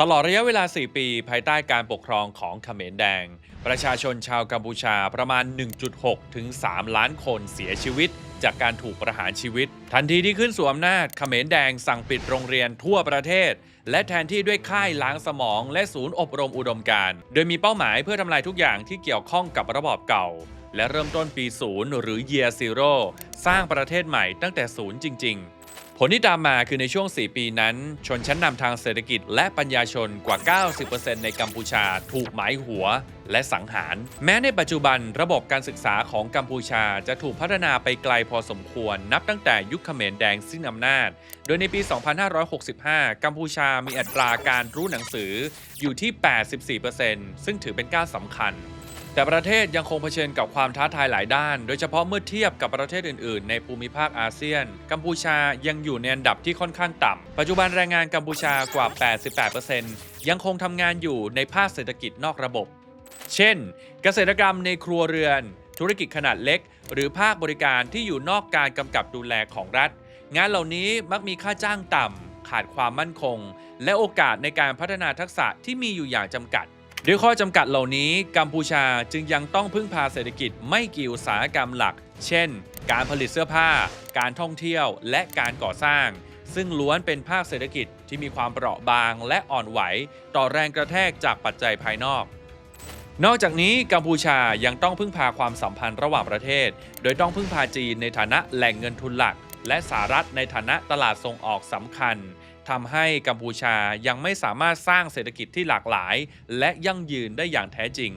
ตลอดระยะเวลา 4 ปี ภายใต้การปกครองของเขมรแดง ประชาชนชาวกัมพูชาประมาณ 1.6 ถึง 3 ล้านคนเสียชีวิต จากการถูกประหารชีวิต ทันทีที่ขึ้นสู่อำนาจเขมรแดงสั่งปิดโรงเรียนทั่วประเทศ และแทนที่ด้วยค่ายล้างสมองและศูนย์อบรมอุดมการณ์โดยมีเป้าหมายเพื่อทำลายทุกอย่างที่เกี่ยวข้องกับระบอบเก่า และเริ่มต้นปีศูนย์หรือ Year Zero สร้างประเทศใหม่ตั้งแต่ศูนย์จริง ๆ ผลที่ตามมาคือในช่วง 4 ปีนั้น ชนชั้นนำทางเศรษฐกิจและปัญญาชนกว่า 90%ในกัมพูชาถูกหมายหัวและสังหาร แม้ในปัจจุบันระบบการศึกษาของกัมพูชาจะถูกพัฒนาไปไกลพอสมควร นับตั้งแต่ยุคเขมรแดงสิ้นอำนาจ โดยในปี 2565 กัมพูชามีอัตราการรู้หนังสืออยู่ที่ 84%ซึ่งถือเป็นก้าวสำคัญแต่ประเทศยังคงเผชิญกับความท้าทายหลายด้าน โดยเฉพาะเมื่อเทียบกับประเทศอื่น ๆ ในภูมิภาคอาเซียน กัมพูชายังอยู่ในอันดับที่ค่อนข้างต่ำ ปัจจุบันแรงงานกัมพูชากว่า 88%ยังคงทำงานอยู่ในภาคเศรษฐกิจนอกระบบ เช่น เกษตรกรรมในครัวเรือน ธุรกิจขนาดเล็ก หรือภาคบริการที่อยู่นอกการกำกับดูแลของรัฐ งานเหล่านี้มักมีค่าจ้างต่ำขาดความมั่นคง และโอกาสในการพัฒนาทักษะที่มีอยู่อย่างจำกัด ด้วยข้อจำกัดเหล่านี้กัมพูชาจึงยังต้องพึ่งพาเศรษฐกิจไม่กี่อุตสาหกรรมหลัก เช่น การผลิตเสื้อผ้า การท่องเที่ยว และการก่อสร้าง ซึ่งล้วนเป็นภาคเศรษฐกิจที่มีความเปราะบางและอ่อนไหว ต่อแรงกระแทกจากปัจจัยภายนอก นอกจากนี้กัมพูชายังต้องพึ่งพาความสัมพันธ์ระหว่างประเทศ โดยต้องพึ่งพาจีนในฐานะแหล่งเงินทุนหลัก และสหรัฐในฐานะตลาดส่งออกสำคัญทำให้กัมพูชายังไม่สามารถสร้างเศรษฐกิจที่หลากหลาย และยั่งยืนได้อย่างแท้จริง